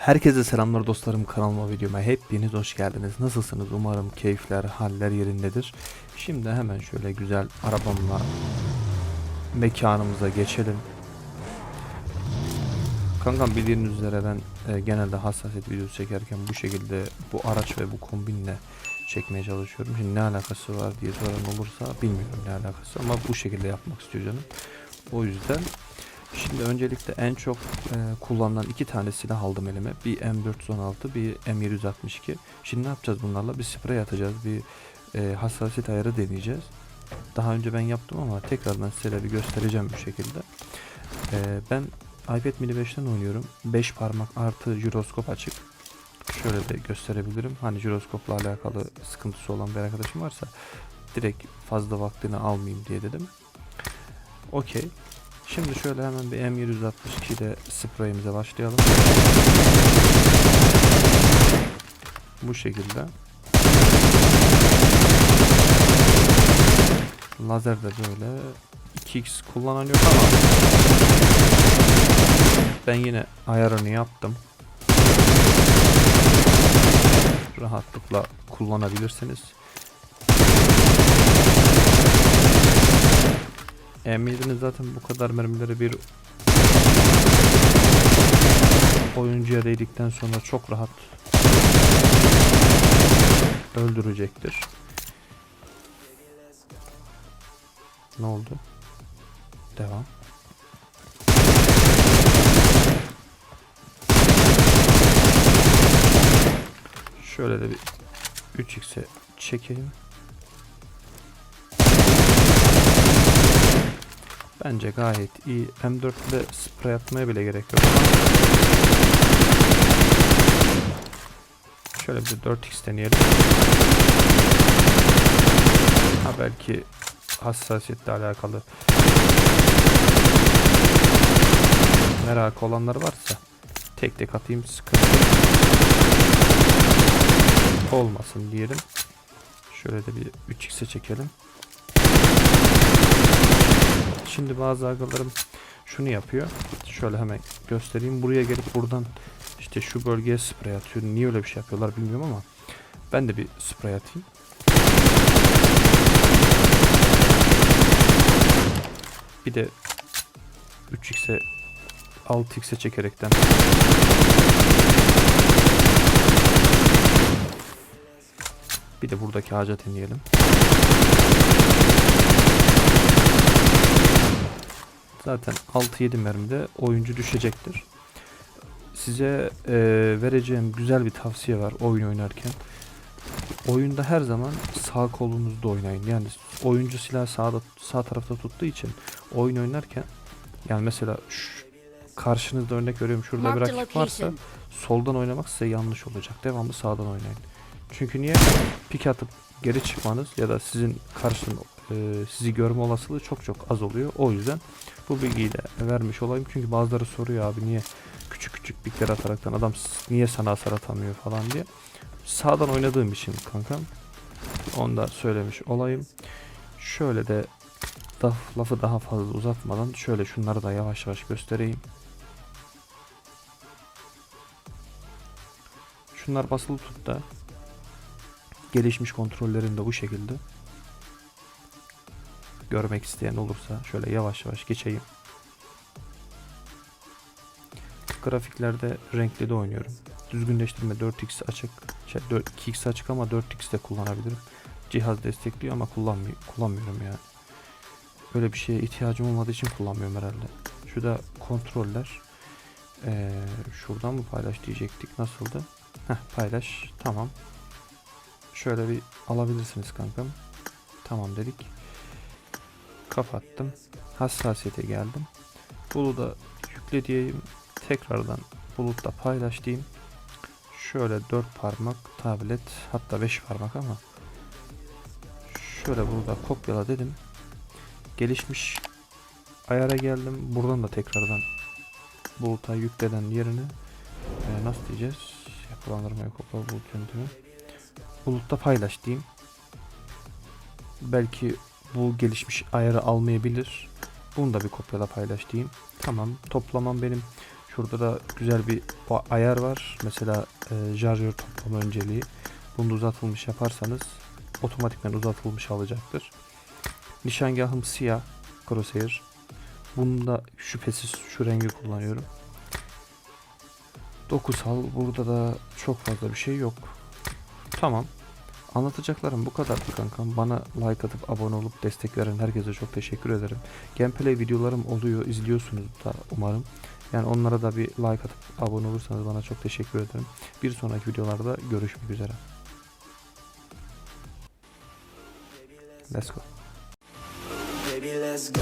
Herkese selamlar dostlarım kanalıma videoma hepiniz hoş geldiniz. Nasılsınız? Umarım keyifler, haller yerindedir. Şimdi hemen şöyle güzel arabamla mekanımıza geçelim. Kankam bildiğiniz üzere ben e, genelde hassasiyet videosu çekerken bu şekilde bu araç ve bu kombinle çekmeye çalışıyorum. Şimdi ne alakası var diye soran olursa bilmiyorum ne alakası ama bu şekilde yapmak istiyor canım. O yüzden Şimdi öncelikle en çok e, kullanılan iki tane aldım elime. Bir M416, bir M762. Şimdi ne yapacağız bunlarla? Bir sprey atacağız, bir e, hassasiyet ayarı deneyeceğiz. Daha önce ben yaptım ama tekrardan size bir göstereceğim bu şekilde. E, ben iPad mini 5'ten oynuyorum. 5 parmak artı jiroskop açık. Şöyle de gösterebilirim. Hani jiroskopla alakalı sıkıntısı olan bir arkadaşım varsa direkt fazla vaktini almayayım diye dedim. Okey. Şimdi şöyle hemen bir M762 ile spreyimize başlayalım. Bu şekilde. Lazer de böyle. 2x kullanan yok ama ben yine ayarını yaptım. Rahatlıkla kullanabilirsiniz. M7'nin zaten bu kadar mermileri bir oyuncuya değdikten sonra çok rahat öldürecektir. Ne oldu? Devam. Şöyle de bir 3x'e çekeyim. Bence gayet iyi. M4 ile sprey atmaya bile gerek yok. Şöyle bir 4x deneyelim. Ha belki hassasiyetle alakalı merak olanlar varsa tek tek atayım sıkıntı olmasın diyelim. Şöyle de bir 3x'e çekelim. Şimdi bazı agalarım şunu yapıyor. Şöyle hemen göstereyim. Buraya gelip buradan işte şu bölgeye sprey atıyor. Niye öyle bir şey yapıyorlar bilmiyorum ama ben de bir sprey atayım. Bir de 3x'e 6x'e çekerekten bir de buradaki ağaca deneyelim. Zaten 6-7 mermide oyuncu düşecektir. Size e, vereceğim güzel bir tavsiye var oyun oynarken. Oyunda her zaman sağ kolunuzda oynayın. Yani oyuncu silah sağda sağ tarafta tuttuğu için oyun oynarken yani mesela şu, karşınızda örnek veriyorum şurada bir rakip varsa soldan oynamak size yanlış olacak. Devamlı sağdan oynayın. Çünkü niye? Pik atıp geri çıkmanız ya da sizin karşın e, sizi görme olasılığı çok çok az oluyor. O yüzden bu bilgiyi de vermiş olayım. Çünkü bazıları soruyor abi niye küçük küçük pikler ataraktan adam niye sana hasar atamıyor falan diye. Sağdan oynadığım için kankam. Onu da söylemiş olayım. Şöyle de lafı daha fazla uzatmadan şöyle şunları da yavaş yavaş göstereyim. Şunlar basılı tut da gelişmiş kontrollerim de bu şekilde. Görmek isteyen olursa şöyle yavaş yavaş geçeyim. Grafiklerde renkli de oynuyorum. Düzgünleştirme 4x açık. Şey, 4, 2x açık ama 4x de kullanabilirim. Cihaz destekliyor ama kullanmıyor, kullanmıyorum yani. Öyle bir şeye ihtiyacım olmadığı için kullanmıyorum herhalde. Şu da kontroller. Ee, şuradan mı paylaş diyecektik. Nasıldı? Heh, paylaş. Tamam. Şöyle bir alabilirsiniz kankam. Tamam dedik. Kapattım. Hassasiyete geldim. Buluda yükle diyeyim. Tekrardan bulutla paylaş diyeyim. Şöyle 4 parmak tablet hatta 5 parmak ama şöyle burada kopyala dedim. Gelişmiş ayara geldim. Buradan da tekrardan buluta yükleden yerine e, nasıl diyeceğiz? Yapılandırmaya kopya bulut yöntemi. Bulutta paylaş diyeyim. Belki bu gelişmiş ayarı almayabilir. Bunu da bir kopyala paylaş. Tamam toplamam benim Şurada da güzel bir ayar var. Mesela e, şarjör toplama önceliği. Bunu da uzatılmış yaparsanız otomatikman uzatılmış alacaktır. Nişangahım siyah crosshair. Bunda şüphesiz şu rengi kullanıyorum. Dokusal burada da çok fazla bir şey yok. Tamam. Anlatacaklarım bu kadardı kankam. Bana like atıp abone olup destek veren herkese çok teşekkür ederim. Gameplay videolarım oluyor, izliyorsunuz da umarım. Yani onlara da bir like atıp abone olursanız bana çok teşekkür ederim. Bir sonraki videolarda görüşmek üzere. Let's go. Baby, let's go.